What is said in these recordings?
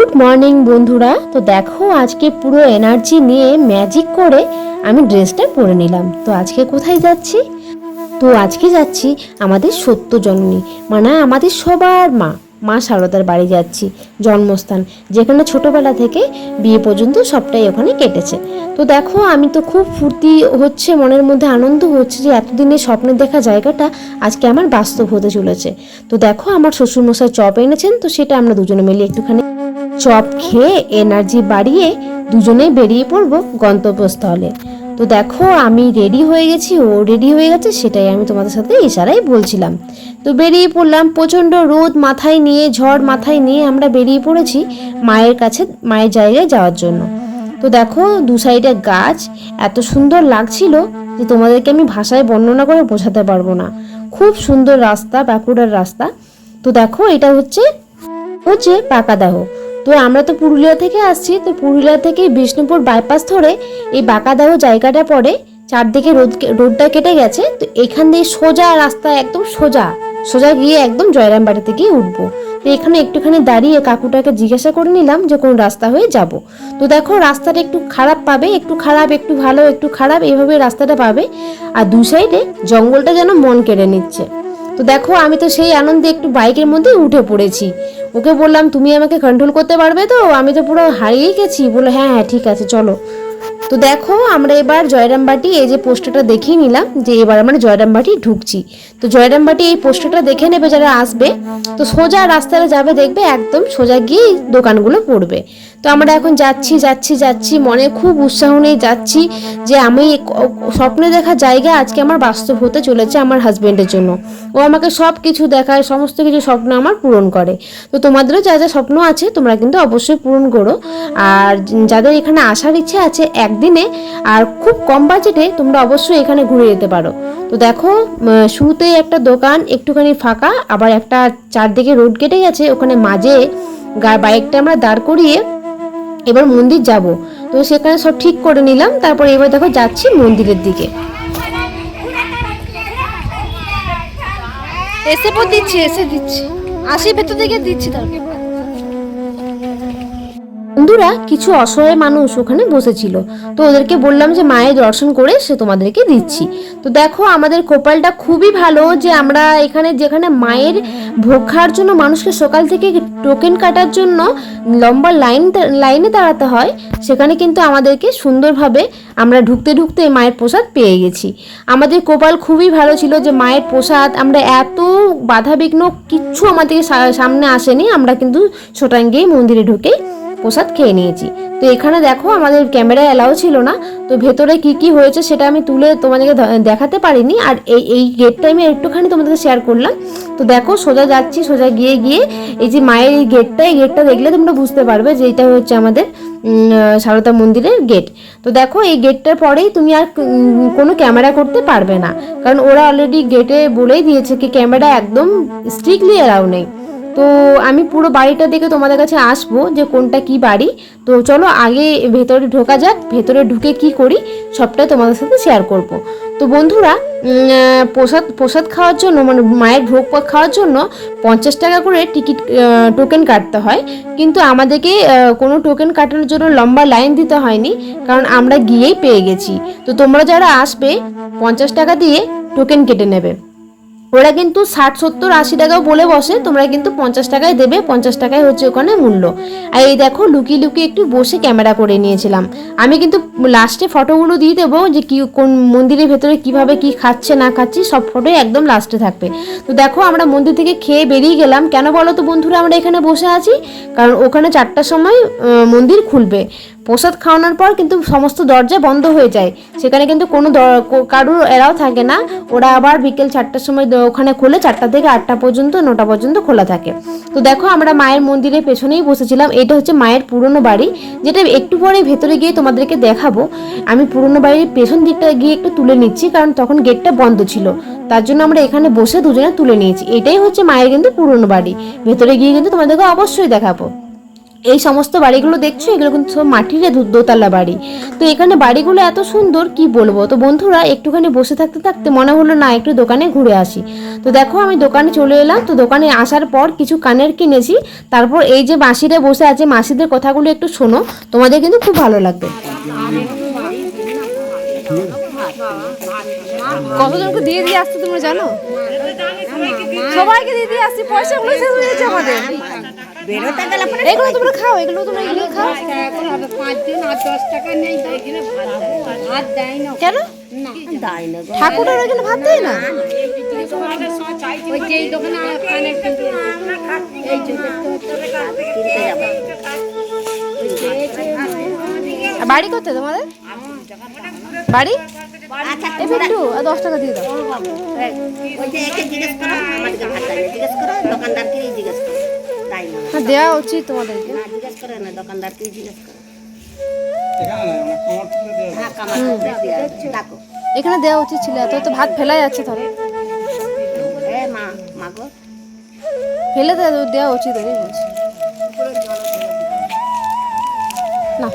Good morning বন্ধুরা। তো দেখো, আজকে পুরো এনার্জি নিয়ে ম্যাজিক করে আমি ড্রেসটা পরে নিলাম। তো আজকে কোথায় যাচ্ছি? তো আজকে যাচ্ছি আমাদের সত্য জননী মানে আমাদের সবার মা মা সারদার বাড়ি যাচ্ছি, জন্মস্থান, যেখানে ছোটবেলা থেকে বিয়ে পর্যন্ত সবটাই ওখানে কেটেছে। তো দেখো, আমি তো খুব ফুর্তি হচ্ছে, মনের মধ্যে আনন্দ হচ্ছে যে এতদিনে স্বপ্নে দেখা জায়গাটা আজকে আমার বাস্তব হতে চলেছে। তো দেখো, আমার শ্বশুরমশাই চপ এনেছেন, তো সেটা আমরা দুজনে মিলে একটুখানি চপ খেয়ে এনার্জি বাড়িয়ে দুজনে বেরিয়ে পড়ব গন্তব্যস্থলে। তো দেখো, আমি রেডি হয়ে গেছি, ও রেডি হয়ে গেছে, সেটাই আমি তোমাদের সাথে ইশারাই বলছিলাম। তো বেরিয়ে পড়লাম, প্রচণ্ড রোদ মাথায় নিয়ে, ঝড় মাথায় নিয়ে আমরা বেরিয়ে পড়েছি মায়ের কাছে, মায়ের জায়গায় যাওয়ার জন্য। তো দেখো, দু সাইডে গাছ, এত সুন্দর লাগছিল যে তোমাদেরকে আমি ভাষায় বর্ণনা করে বোঝাতে পারব না। খুব সুন্দর রাস্তা, বাঁকুড়ার রাস্তা। তো দেখো, এটা হচ্ছে হচ্ছে বাঁকাদাহ তো আমরা তো পুরুলিয়া থেকে আসছি, তো পুরুলিয়া থেকে বিষ্ণুপুর বাইপাস ধরে এই বাঁকাদাহ জায়গাটা পড়ে চারদিকে রোদ রোডটা কেটে গেছে, তো এখান দিয়ে সোজা রাস্তা একদম সোজা সোজা গিয়ে একদম জয়রাম বাড়িতে গিয়ে উঠবো। তো এখানে একটুখানি দাঁড়িয়ে কাকুটাকে জিজ্ঞাসা করে নিলাম যে কোন রাস্তা হয়ে যাব। তো দেখো রাস্তাটা একটু খারাপ পাবে, একটু খারাপ, একটু ভালো, একটু খারাপ এইভাবে রাস্তাটা পাবে। আর দু সাইডে জঙ্গলটা যেন মন কেড়ে নিচ্ছে। তো দেখো আমি তো সেই আনন্দে একটু বাইকের মধ্যে উঠে পড়েছি। ওকে বললাম, তুমি আমাকে কন্ট্রোল করতে পারবে তো? আমি তো পুরো হারিয়ে গেছি। বলে হ্যাঁ হ্যাঁ ঠিক আছে, চলো। তো দেখো, আমরা এবার জয়রামবাটি, এই যে পোস্টারটা দেখিয়ে নিলাম যে এবার আমরা জয়রামবাটি ঢুকছি। তো জয়রামবাটি এই পোস্টারটা দেখে নেবে যারা আসবে, তো সোজা রাস্তায় যাবে, দেখবে একদম সোজা গিয়ে দোকানগুলো পড়বে। তো আমরা এখন যাচ্ছি যাচ্ছি যাচ্ছি, মনে খুব উৎসাহ নিয়ে যাচ্ছি যে আমি স্বপ্নে দেখা জায়গা আজকে আমার বাস্তব হতে চলেছে আমার হাজবেন্ডের জন্য। ও আমাকে সব কিছু দেখায়, সমস্ত কিছু স্বপ্ন আমার পূরণ করে। তো তোমাদেরও যা যা স্বপ্ন আছে, তোমরা কিন্তু অবশ্যই পূরণ করো। আর যাদের এখানে আসার ইচ্ছে আছে একদিনে আর খুব কম বাজেটে তোমরা অবশ্যই এখানে ঘুরে যেতে পারো। তো দেখো উম, শুরুতেই একটা দোকান একটুখানি ফাঁকা আবার একটা চারদিকে রোড কেটে গেছে ওখানে মাঝে বাইকটা আমরা দাঁড় করিয়ে এবার মন্দির যাব। তো সেখানে সব ঠিক করে নিলাম তারপর এবার দেখো যাচ্ছি মন্দিরের দিকে। এসে পর দিচ্ছি এসে দিচ্ছি। আসি ভেতর থেকে দিচ্ছি তারপর। বন্ধুরা, কিছু অসহায় মানুষ ওখানে বসেছিল। তো ওদেরকে বললাম যে, মায়ের দর্শন করে সে তোমাদেরকে দিচ্ছি। তো দেখো, আমাদের কপালটা খুবই ভালো যে আমরা এখানে যেখানে মায়ের ভোগ খাওয়ার জন্য মানুষকে সকাল থেকে টোকেন কাটার জন্য লম্বা লাইন লাইনে দাঁড়াতে হয়, সেখানে কিন্তু আমাদেরকে সুন্দরভাবে আমরা ঢুকতে ঢুকতে মায়ের প্রসাদ পেয়ে গেছি। আমাদের কপাল খুবই ভালো ছিল যে মায়ের প্রসাদ, আমরা এত বাধাবিঘ্ন কিচ্ছু আমাদের সামনে আসেনি, আমরা কিন্তু গিয়ে মন্দিরে ঢুকে প্রসাদ খেয়ে নিয়েছি। তো এখানে দেখো আমাদের ক্যামেরা অ্যালাউ ছিল না। তো ভেতরে কি কি হয়েছে সেটা আমি তুলে তোমাদেরকে দেখাতে পারিনি। আর এই এই গেটটা আমি একটুখানি তোমাদেরকে শেয়ার করলাম। তো দেখো সোজা যাচ্ছি, সোজা গিয়ে গিয়ে এই যে মায়ের এই গেটটা এই গেটটা দেখলে তোমরা বুঝতে পারবে যে এটা হচ্ছে আমাদের সারদা মন্দিরের গেট তো দেখো এই গেটটার পরেই তুমি আর কোনো ক্যামেরা করতে পারবে না। কারণ ওরা অলরেডি গেটে বলেই দিয়েছে কি, ক্যামেরা একদম স্ট্রিক্টলি অ্যালাউ নেই। তো আমি পুরো বাড়িটা দেখে তোমাদের কাছে আসব যে কোনটা কি বাড়ি। তো চলো আগে ভেতরে ঢোকা যাক, ভেতরে ঢুকে কি করি, সবটাই তোমাদের সাথে শেয়ার করব। তো বন্ধুরা প্রসাদ প্রসাদ খাওয়ার জন্য মানে মায়ের ভোগ খাওয়ার জন্য পঞ্চাশ টাকা করে টিকিট টোকেন কাটতে হয়। কিন্তু আমাদেরকে কোনো টোকেন কাটানোর জন্য লম্বা লাইন দিতে হয়নি, কারণ আমরা গিয়েই পেয়ে গেছি। তো তোমরা যারা আসবে, পঞ্চাশ টাকা দিয়ে টোকেন কেটে নেবে। ওরা কিন্তু ষাট, সত্তর, আশি টাকাও বলে বসে, তোমরা কিন্তু পঞ্চাশ টাকায় দেবে, পঞ্চাশ টাকায় হচ্ছে ওখানে মূল্য। আর এই দেখো, লুকিয়ে লুকিয়ে একটু বসে ক্যামেরা করে নিয়েছিলাম। আমি কিন্তু লাস্টে ফটোগুলো দিয়ে দেবো যে কি, কোন মন্দিরের ভেতরে কীভাবে কি খাচ্ছে, না খাচ্ছি, সব ফটোই একদম লাস্টে থাকবে। তো দেখো, আমরা মন্দির থেকে খেয়ে বেরিয়ে গেলাম। কেন বলো তো বন্ধুরা, আমরা এখানে বসে আছি? কারণ ওখানে চারটার সময় মন্দির খুলবে। প্রসাদ খাওয়ানোর পর কিন্তু সমস্ত দরজা বন্ধ হয়ে যায়। সেখানে কিন্তু কোনো কারুর এরাও থাকে না। ওরা আবার বিকেল চারটার সময় ওখানে খুলে চারটা থেকে আটটা পর্যন্ত, নটা পর্যন্ত খোলা থাকে। তো দেখো আমরা মায়ের মন্দিরের পেছনেই বসেছিলাম। এটা হচ্ছে মায়ের পুরনো বাড়ি। যেটা একটু পরে ভেতরে গিয়ে তোমাদেরকে দেখাবো। আমি পুরনো বাড়ির পেছন দিকটা গিয়ে একটু তুলে নিচ্ছি, কারণ তখন গেটটা বন্ধ ছিল। তার জন্য আমরা এখানে বসে দুজনে তুলে নিয়েছি। এটাই হচ্ছে মায়ের কিন্তু পুরনো বাড়ি। ভেতরে গিয়ে কিন্তু তোমাদেরকে অবশ্যই দেখাবো। এই সমস্ত বাড়িগুলো দেখছ? এগুলো কিন্তু সব মাটির দোতলা বাড়ি। তো এখানে বাড়িগুলো এত সুন্দর, কি বলব? তো বন্ধুরা, একটুখানি বসে থাকতে থাকতে মনে হলো, না, একটু দোকানে ঘুরে আসি। তো দেখো, আমি দোকানে চলে এলাম। তো দোকানে আসার পর কিছু কানের কিনেছি। তারপর এই যে মাসিরা বসে আছে, মাসিদের কথাগুলো একটু শোনো। তোমাদের কিন্তু খুব ভালো লাগবে। কতজনকে দিয়ে দিয়ে আসতে তোমরা জানো? সবাইকে দিয়ে দিয়ে আসছি, পয়সাগুলো শেষ হয়ে যাচ্ছে আমাদের। এগুলো তোমরা খাও এগুলো তোমরা এগুলো খাও কেন ঠাকুরের এখানে ভাত দেয় না বাড়ি কোথায় তোমাদের বাড়ি এই একটু আর দশ টাকা দিয়ে দাও জিজ্ঞেস করো দেওয়া উচিত তোমাদেরকে। না জিজ্ঞেস করো না দোকানদারকেই জিজ্ঞেস হ্যাঁ কামার দিয়ে এখানে দেওয়া উচিত ছিল এত তো ভাত ফেলা যাচ্ছে ধরো মা মাগো ফেলে দেওয়া দেওয়া উচিত আমি বলছি। না।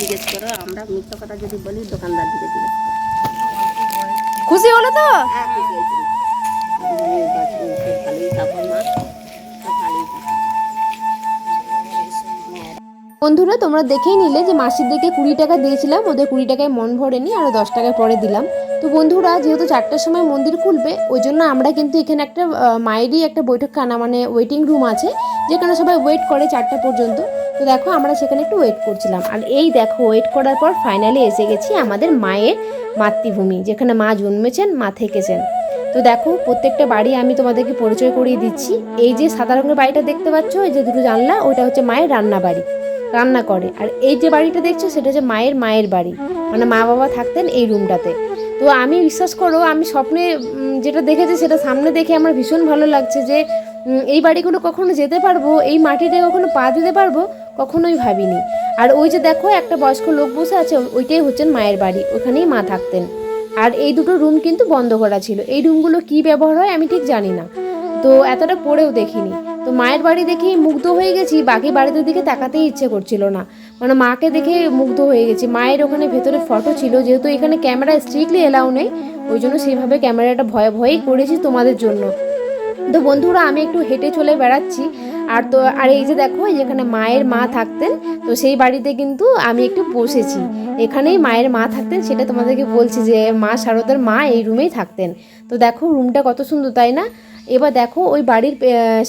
জিজ্ঞেস করো আমরা মিথ্য কথা যদি বলি দোকানদার দিকে জিজ্ঞেস খুশি হলো তো? হ্যাঁ আছে ভালোই থাকো মা বন্ধুরা, তোমরা দেখেই নিলে যে মাসিদেরকে কুড়ি টাকা দিয়েছিলাম, ওদের কুড়ি টাকায় মন ভরেনি আর দশ টাকায় পরে দিলাম। তো বন্ধুরা, যেহেতু চারটার সময় মন্দির খুলবে, ওই জন্য আমরা কিন্তু এখানে একটা মায়েরই একটা বৈঠকখানা মানে ওয়েটিং রুম আছে, যেখানে সবাই ওয়েট করে চারটা পর্যন্ত। তো দেখো, আমরা সেখানে একটু ওয়েট করছিলাম। আর এই দেখো ওয়েট করার পর ফাইনালি এসে গেছি আমাদের মায়ের মাতৃভূমি, যেখানে মা জন্মেছেন, মা থেকেছেন। তো দেখো, প্রত্যেকটা বাড়ি আমি তোমাদেরকে পরিচয় করিয়ে দিচ্ছি। এই যে সাদা রঙের বাড়িটা দেখতে পাচ্ছ, এই যে দুটো জানলা, ওইটা হচ্ছে মায়ের রান্না বাড়ি রান্না করে। আর এই যে বাড়িটা দেখছ, সেটা হচ্ছে মায়ের মায়ের বাড়ি। মানে মা বাবা থাকতেন এই রুমটাতে। তো আমি বিশ্বাস করো, আমি স্বপ্নে যেটা দেখেছি, সেটা সামনে দেখে আমার ভীষণ ভালো লাগছে যে এই বাড়িগুলো কখনো যেতে পারব, এই মাটিতে কখনো পা দিতে পারব, কখনোই ভাবিনি। আর ওই যে দেখো, একটা বয়স্ক লোক বসে আছে ওইটাই হচ্ছেন মায়ের বাড়ি, ওখানেই মা থাকতেন। আর এই দুটো রুম কিন্তু বন্ধ করা ছিল। এই রুমগুলো কি ব্যবহার হয়, আমি ঠিক জানি না। তো এতটা পড়েও দেখিনি। তো মায়ের বাড়ি দেখেই মুগ্ধ হয়ে গেছি, বাকি বাড়িতে দিকে তাকাতেই ইচ্ছে করছিল না। মানে মাকে দেখে মুগ্ধ হয়ে গেছি। মায়ের ওখানে ভেতরে ফটো ছিল, যেহেতু এখানে ক্যামেরা স্ট্রিক্টলি এলাও নেই, ওই জন্য সেইভাবে ক্যামেরাটা ভয়ে ভয়েই করেছি তোমাদের জন্য। তো বন্ধুরা, আমি একটু হেঁটে চলে বেড়াচ্ছি। আর তো, আর এই যে দেখো যেখানে মায়ের মা থাকতেন, তো সেই বাড়িতে কিন্তু আমি একটু বসেছি। এখানেই মায়ের মা থাকতেন, সেটা তোমাদেরকে বলছি যে মা শারদার মা এই রুমেই থাকতেন। তো দেখো রুমটা কত সুন্দর, তাই না? এবার দেখো ওই বাড়ির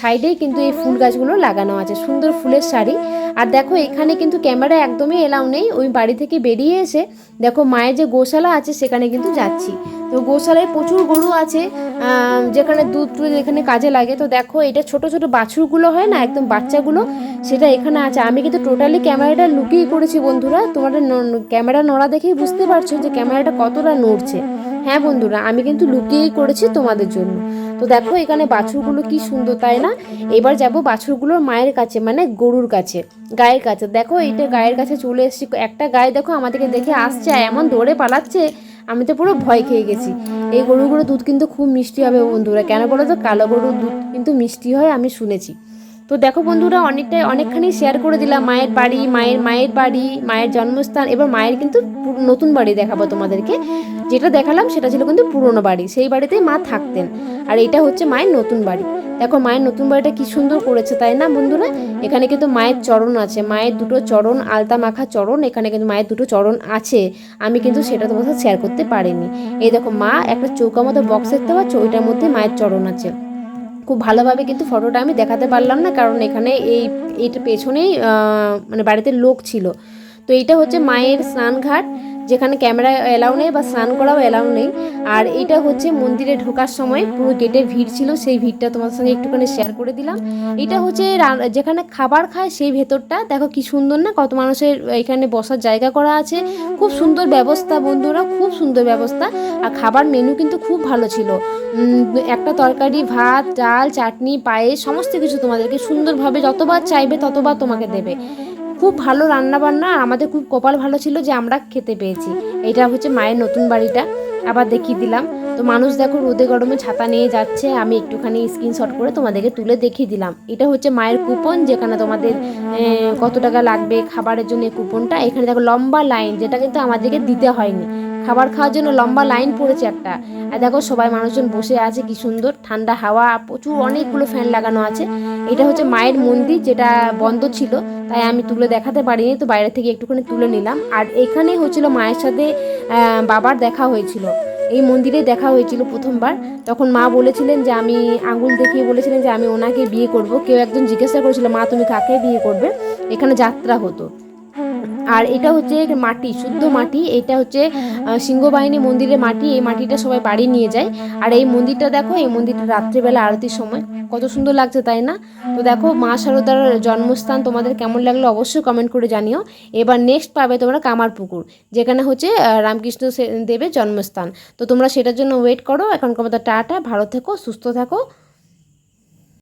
সাইডেই কিন্তু এই ফুল গাছগুলো লাগানো আছে, সুন্দর ফুলের শাড়ি। আর দেখো এখানে কিন্তু ক্যামেরা একদমই এলাও নেই, ওই বাড়ি থেকে বেরিয়ে এসে দেখো মায়ের যে গোশালা আছে সেখানে কিন্তু যাচ্ছি। তো গোশালায় প্রচুর গরু আছে যেখানে দুধ টুধ এখানে কাজে লাগে। তো দেখো এটা ছোট ছোট বাছুরগুলো হয় না, একদম বাচ্চাগুলো, সেটা এখানে আছে। আমি কিন্তু টোটালি ক্যামেরাটা লুকিয়ে করেছি বন্ধুরা, তোমাদের ন- ক্যামেরা নড়া দেখেই বুঝতে পারছ যে ক্যামেরাটা কতটা নড়ছে। হ্যাঁ বন্ধুরা, আমি কিন্তু লুকিয়েই করেছি তোমাদের জন্য। তো দেখো এখানে বাছুরগুলো কি সুন্দর, তাই না? এবার যাব বাছুরগুলোর মায়ের কাছে মানে গরুর কাছে, গায়ের কাছে। দেখো এইটা গায়ের কাছে চলে এসেছি। একটা গায়ে দেখো আমাদেরকে দেখে আসছে এমন দৌড়ে পালাচ্ছে, আমি তো পুরো ভয় খেয়ে গেছি। এই গরুগুলোর দুধ কিন্তু খুব মিষ্টি হবে বন্ধুরা। কেন বলো তো? কালো গরুর দুধ কিন্তু মিষ্টি হয়, আমি শুনেছি। তো দেখো বন্ধুরা, অনেকটাই অনেকখানি শেয়ার করে দিলাম। মায়ের বাড়ি, মায়ের মায়ের বাড়ি, মায়ের জন্মস্থান এবার মায়ের কিন্তু নতুন বাড়ি দেখাবো তোমাদেরকে। যেটা দেখালাম সেটা ছিল কিন্তু পুরনো বাড়ি। সেই বাড়িতেই মা থাকতেন। আর এটা হচ্ছে মায়ের নতুন বাড়ি। দেখো মায়ের নতুন বাড়িটা কি সুন্দর করেছে, তাই না বন্ধুরা? এখানে কিন্তু মায়ের চরণ আছে। মায়ের দুটো চরণ, আলতা মাখা চরণ, এখানে কিন্তু মায়ের দুটো চরণ আছে। আমি কিন্তু সেটা তোমার সাথে শেয়ার করতে পারিনি। এই দেখো মা একটা চৌকা মতো বক্স দেখতে পাচ্ছ, ওইটার মধ্যে মায়ের চরণ আছে। খুব ভালোভাবে কিন্তু ফটোটা আমি দেখাতে পারলাম না, কারণ এখানে এই এইটা পেছনেই মানে বাড়িতে লোক ছিল। তো এইটা হচ্ছে মায়ের স্নানঘাট। যেখানে ক্যামেরা এলাও নেই বা স্নান করাও এলাও নেই। আর এটা হচ্ছে মন্দিরে ঢোকার সময় পুরো গেটে ভিড় ছিল, সেই ভিড়টা তোমার সঙ্গে একটুখানি শেয়ার করে দিলাম। এটা হচ্ছে যেখানে খাবার খায় সেই ভেতরটা। দেখো কি সুন্দর না, কত মানুষের এখানে বসার জায়গা করা আছে। খুব সুন্দর ব্যবস্থা বন্ধুরা, খুব সুন্দর ব্যবস্থা। আর খাবার মেনু কিন্তু খুব ভালো ছিল। একটা তরকারি, ভাত, ডাল, চাটনি, পায়েস, সমস্ত কিছু তোমাদেরকে সুন্দরভাবে যতবার চাইবে ততবার তোমাকে দেবে। খুব ভালো রান্না বান্না আর আমাদের খুব কপাল ভালো ছিল যে আমরা খেতে পেয়েছি। এটা হচ্ছে মায়ের নতুন বাড়িটা। আবার দেখিয়ে দিলাম। তো মানুষ দেখো রোদে গরমে ছাতা নিয়ে যাচ্ছে। আমি একটুখানি স্ক্রিনশট করে তোমাদেরকে তুলে দেখিয়ে দিলাম। এটা হচ্ছে মায়ের কুপন যেখানে তোমাদের কত টাকা লাগবে খাবারের জন্য কুপনটা এখানে দেখো লম্বা লাইন যেটা কিন্তু আমাদেরকে দিতে হয়নি। খাবার খাওয়ার জন্য লম্বা লাইন পড়েছে একটা। আর দেখো সবাই মানুষজন বসে আছে, কি সুন্দর। ঠান্ডা হাওয়া, প্রচুর অনেকগুলো ফ্যান লাগানো আছে। এটা হচ্ছে মায়ের মন্দির, যেটা বন্ধ ছিল, তাই আমি তুলে দেখাতে পারিনি, তো বাইরে থেকে একটুখানি তুলে নিলাম। আর এখানে হচ্ছিল মায়ের সাথে বাবার দেখা হয়েছিল। এই মন্দিরে দেখা হয়েছিল প্রথমবার। তখন মা বলেছিলেন যে, আমি আঙুল দেখিয়ে বলেছিলেন যে, আমি ওনাকে বিয়ে করব। কেউ একজন জিজ্ঞাসা করেছিল, মা, তুমি কাকে বিয়ে করবে? এখানে যাত্রা হতো। আর এটা হচ্ছে মাটি, শুদ্ধ মাটি। এটা হচ্ছে সিংহবাহিনী মন্দিরের মাটি। এই মাটিটা সবাই বাড়ি নিয়ে যায়। আর এই মন্দিরটা দেখো, এই মন্দিরটা রাত্রিবেলা আরতির সময়। কত সুন্দর লাগছে, তাই না? তো দেখো, মা শারদার জন্মস্থান তোমাদের কেমন লাগল অবশ্যই কমেন্ট করে জানিও। এবার নেক্সট পাবে তোমরা কামারপুকুর, যেখানে হচ্ছে রামকৃষ্ণ দেবের জন্মস্থান। তো তোমরা সেটার জন্য ওয়েট করো। এখন তোমাদের টাটা, ভালো থেকো, সুস্থ থাকো।